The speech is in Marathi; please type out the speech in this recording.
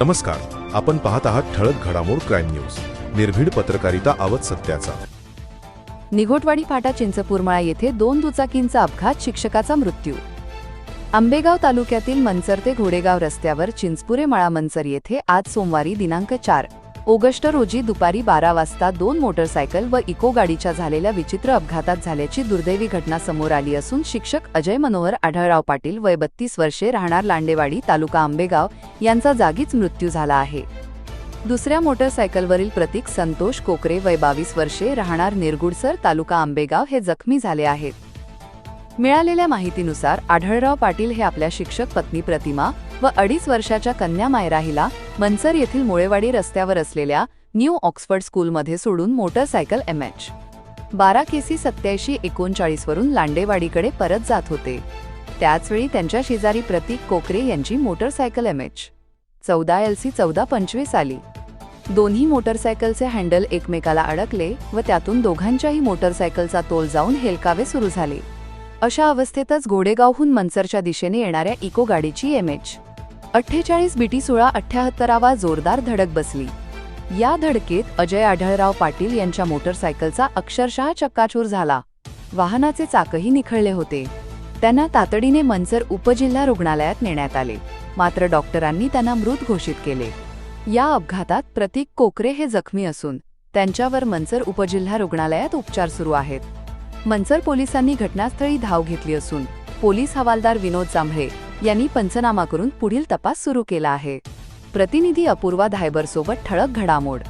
नमस्कार. आपण पाहत आहात ठळक घडामोड क्राईम न्यूज. निर्भीड पत्रकारिता आवत सत्याचा. निघोटवाडी फाटा चिंचपूरमाळा येथे दोन दुचाकींचा अपघात शिक्षकाचा मृत्यू. आंबेगाव तालुक्यातील मनसर ते घोडेगाव रस्त्यावर चिंचपुरे मळा मनसर येथे आज सोमवारी दिनांक चार. ऑगस्ट रोजी दुपारी बारा वाजता दोन मोटरसायकल व इको गाडीच्या झालेल्या विचित्र अपघातात झाल्याची दुर्दैवी घटना समोर आली असून शिक्षक अजय मनोहर आढळराव पाटील वय बत्तीस वर्षे राहणार लांडेवाडी तालुका आंबेगाव यांचा जागीच मृत्यू झाला आहे. दुसऱ्या मोटरसायकलवरील प्रतीक संतोष कोकरे वय बावीस वर्षे राहणार निरगुडसर तालुका आंबेगाव हे जखमी झाले आहेत. मिळालेल्या माहितीनुसार आढळराव पाटील हे आपल्या शिक्षक पत्नी प्रतिमा व अडीच वर्षाच्या कन्या मायराहीला मनसर येथील मुळेवाडी रस्त्यावर असलेल्या न्यू ऑक्सफर्ड स्कूलमध्ये सोडून मोटरसायकल एम एच. बारा केसी सत्याऐंशी एकोणचाळीसवरून लांडेवाडीकडे परत जात होते. त्याचवेळी त्यांच्या शेजारी प्रतीक कोकरे यांची मोटरसायकल एम एच. चौदा एल सी चौदा पंचवीस आली. दोन्ही मोटरसायकलचे हँडल एकमेकाला अडकले व त्यातून दोघांच्याही मोटरसायकलचा तोल जाऊन हेलकावे सुरू झाले. अशा अवस्थेतच घोडेगावहून मनसरच्या दिशेने येणाऱ्या इको गाडीची एम एच. अठ्ठेचाळीस बीटी सोळा अठ्ठ्याहत्तरावा जोरदार धडक बसली. या धडकेत अजय आढळराव पाटील यांच्या मोटरसायकलचा अक्षरशः चक्काचूर झाला. वाहनाचे चाकही निखळले होते. त्यांना तातडीने मनसर उपजिल्हा रुग्णालयात नेण्यात आले. मात्र डॉक्टरांनी त्यांना मृत घोषित केले. या अपघातात प्रतीक कोकरे हे जखमी असून त्यांच्यावर मनसर उपजिल्हा रुग्णालयात उपचार सुरू आहेत. मंचर पोलिसांनी घटनास्थळी धाव घेतली असून पोलीस हवालदार विनोद जांभळे यांनी पंचनामा करून पुढील तपास सुरू केला आहे. प्रतिनिधी अपूर्वा धायबरसोबत ठळक घडामोड